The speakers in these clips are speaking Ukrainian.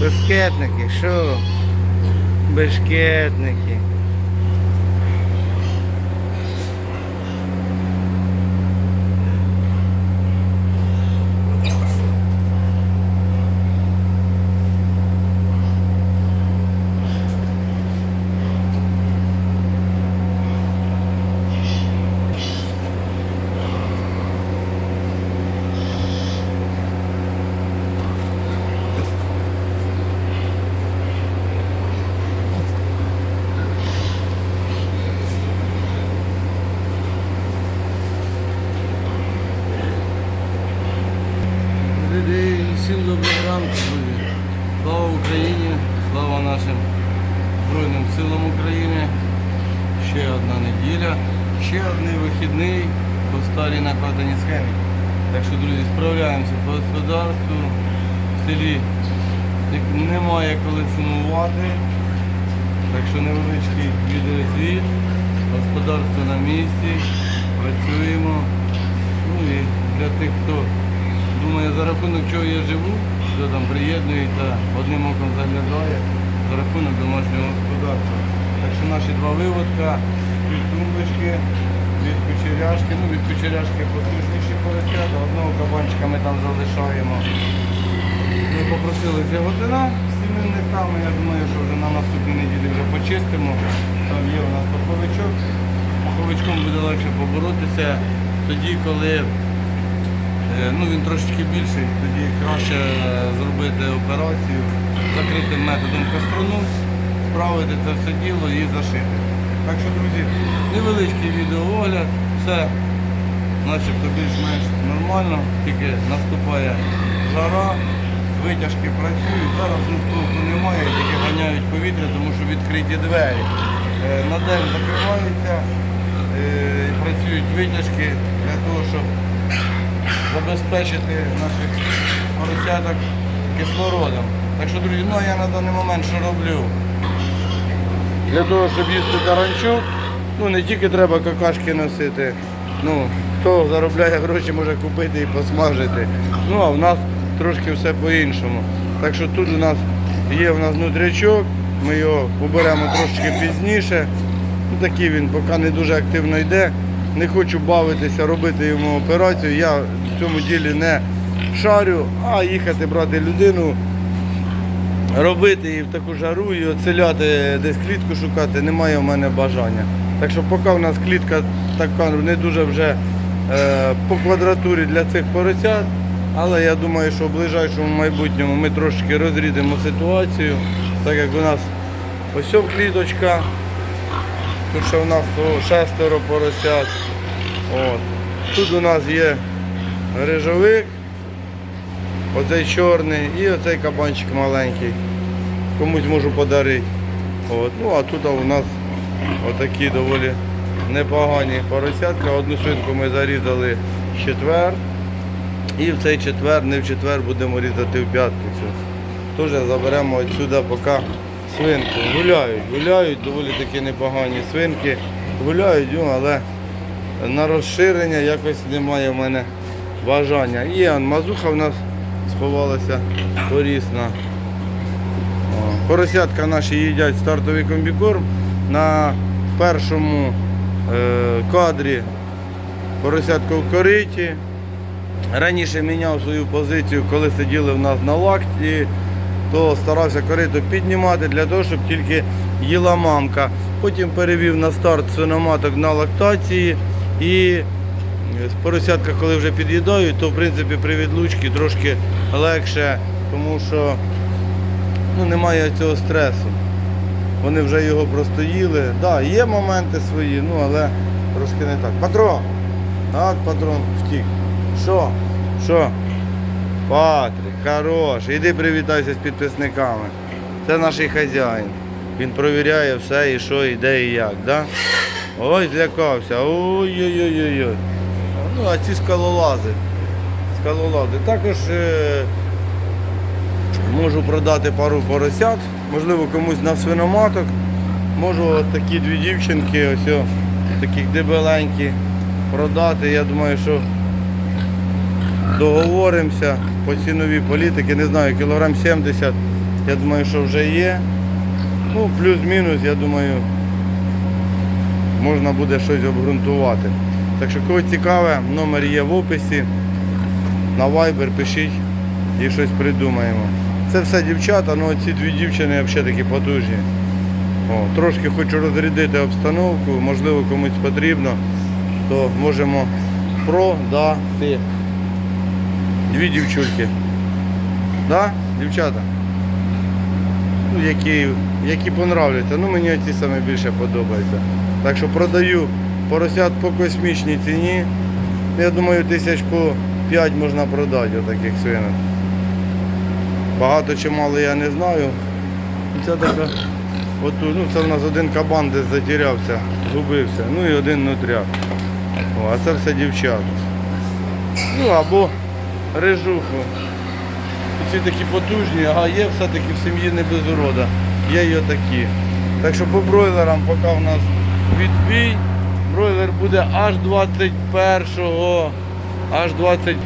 Бешкетники, що? Бешкетники. Людей, всім доброго ранку. Слава Україні, слава нашим Збройним силам України. Ще одна неділя, ще один вихідний по старій накладеній схемі. Так що, друзі, справляємося по господарству. В селі немає коли сумувати. Так що невеличкий відеозвіт. Господарство на місці, працюємо. Ну і для тих, хто думає, за рахунок чого я живу, хто там приєднується, одним оком заглядає, за рахунок домашнього господарства. Так що наші два виводка, від тумбочки, від кучеряшки, ну від кучеряшки потужніші поросята, одного кабанчика ми там залишаємо. Ми попросили зяготина з сімейниками, я думаю, що вже на наступній неділі вже почистимо. Там є у нас паховичок. Паховичком буде легше поборотися тоді, коли е, ну, він трошечки більший, краще е, зробити операцію закритим методом кастрону, справити це все діло і зашити. Так що, друзі, невеличкий відеоогляд, все начебто більш-менш нормально, тільки наступає жара, витяжки працюють, зараз толку немає, тільки ганяють повітря, тому що відкриті двері. Е, На день закриваються, е, працюють витяжки для того, щоб забезпечити наших поросяток кислородом. Так що, друзі, ну я на даний момент що роблю? Для того, щоб їсти таранчук, ну не тільки треба какашки носити. Ну, хто заробляє гроші, може купити і посмажити. Ну а в нас трошки все по-іншому. Так що тут у нас є у нас нутрячок, ми його поберемо трошки пізніше. Ну, такий він поки не дуже активно йде. Не хочу бавитися, робити йому операцію. Я в цьому ділі не шарю, а їхати брати людину, робити її в таку жару і оцеляти, десь клітку шукати, немає в мене бажання. Так що поки в нас клітка така не дуже вже е, по квадратурі для цих поросят, але я думаю, що в ближайшому майбутньому ми трошки розрідимо ситуацію, так як у нас ось кліточка, тут ще в нас шестеро поросят. От. Тут у нас є рижовик, оцей чорний і оцей кабанчик маленький. Комусь можу подарити. От. Ну а тут у нас отакі доволі непогані поросятка. Одну свинку ми зарізали в четвер. І в цей четвер, не в четвер будемо різати в п'ятницю. Теж заберемо відсюди поки свинку. Гуляють, гуляють, доволі такі непогані свинки. Гуляють, ну, але на розширення якось немає в мене бажання. І мазуха в нас сховалася корисна. О, Поросятка наші їдять стартовий комбікорм. На першому е, кадрі поросятка в кориті. Раніше міняв свою позицію, коли сиділи в нас на лакті, то старався корито піднімати для того, щоб тільки їла мамка. Потім перевів на старт свиноматок на лактації і поросятка, коли вже під'їдають, то в принципі при відлучці трошки легше, тому що ну, немає цього стресу. Вони вже його просто їли. Так, да, є моменти свої, ну але трошки не так. Патрон! От патрон втік. Що? Що? Патрик, хорош, іди привітайся з підписниками. Це наш хазяїн. Він провіряє все і що, і де, і як. Да? Ой, злякався. Ой-ой-ой-ой. Ну, а ці скалолази. Скалолази. Також е, можу продати пару поросят, можливо комусь на свиноматок. Можу от такі дві дівчинки, ось о, таких дебеленькі продати. Я думаю, що договоримося по ціновій політики, не знаю, кілограм 70 Я думаю, що вже є. Ну, плюс-мінус, я думаю, можна буде щось обґрунтувати. Так що кого цікаве, номер є в описі. На Viber пишіть і щось придумаємо. Це все дівчата, ну ці дві дівчини взагалі такі потужні. О, трошки хочу розрядити обстановку, можливо комусь потрібно, то можемо продати. Дві дівчульки. Да, дівчата? Ну, які, які понравляться. Ну мені ці саме більше подобаються. Так що продаю поросят по космічній ціні. Я думаю, тисяч по 5 можна продати отаких свинок. Багато чи мало я не знаю. Це така, оту, ну це в нас один кабан десь затерявся, згубився. Ну і один нутряк. О, а це все дівчата. Ну або рижуху. Ці такі потужні, а є все-таки в сім'ї не без урода. Є й отакі. Так що по бройлерам поки в нас відбій. Бройлер буде аж 21 аж 20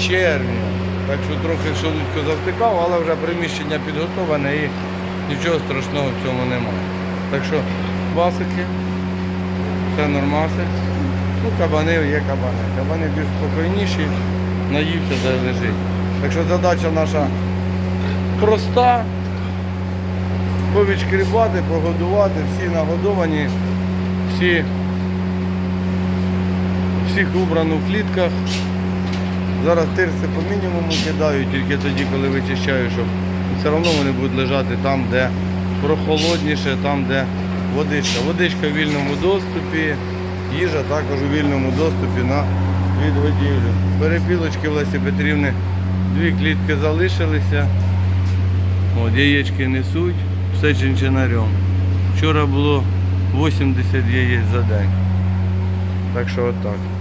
червня. Так що трохи шелудько завтикав, але вже приміщення підготовлене і нічого страшного в цьому немає. Так що басики, все нормаси. Ну, кабани є кабани. Кабани більш спокійніші, наївся та лежить. Так що задача наша проста. Повідшкрібати, погодувати, всі нагодовані, всі, всіх убрано в клітках. Зараз тирси по мінімуму кидаю, тільки тоді, коли вичищаю, щоб все одно вони будуть лежати там, де прохолодніше, там, де водичка. Водичка в вільному доступі, їжа також у вільному доступі на відгодівлю. Перепілочки в Лесі Петрівни дві клітки залишилися. От, яєчки несуть, все чинчинарем. Вчора було 80 яєць за день. Так що отак.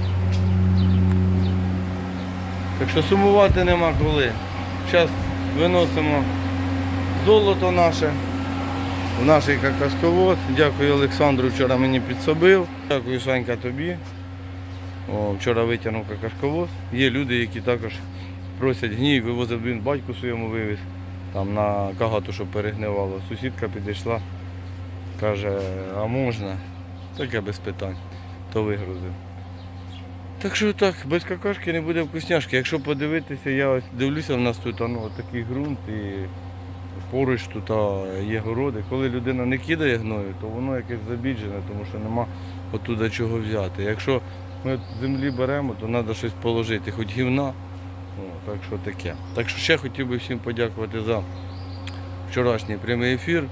Так що сумувати нема коли. Зараз виносимо золото наше в наш какашковоз. Дякую Олександру, вчора мені підсобив. Дякую, Санька, тобі. О, вчора витягнув какашковоз. Є люди, які також просять гній, вивозив він батьку своєму вивіз, там на кагату, щоб перегнивало. Сусідка підійшла, каже, а можна? Таке без питань, то вигрузив. Так що так, без какашки не буде вкусняшки. Якщо подивитися, я ось дивлюся, в нас тут ну, такий ґрунт і поруч тут є городи. Коли людина не кидає гною, то воно якесь забіджене, тому що нема оттуда чого взяти. Якщо ми землі беремо, то треба щось положити, хоч гівна. О, так що таке. Так що ще хотів би всім подякувати за вчорашній прямий ефір.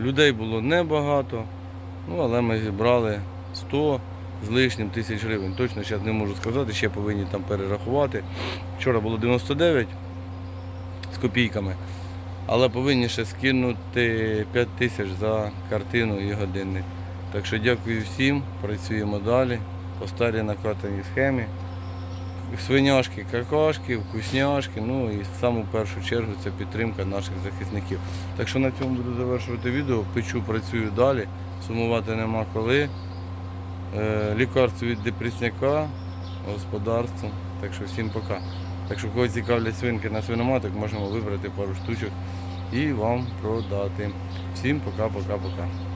Людей було небагато, ну, але ми зібрали 100 з лишнім тисяч гривень. Точно зараз не можу сказати, ще повинні там перерахувати. Вчора було 99 з копійками, але повинні ще скинути 5 тисяч за картину і годинник. Так що дякую всім, працюємо далі по старій накатаній схемі. Свиняшки, какашки, вкусняшки, ну і в саму першу чергу це підтримка наших захисників. Так що на цьому буду завершувати відео. Печу, працюю далі, сумувати нема коли. Е, Лікарство від депресняка, господарство. Так що всім пока. Так що кого цікавлять свинки на свиноматок, можемо вибрати пару штучок і вам продати. Всім пока-пока-пока.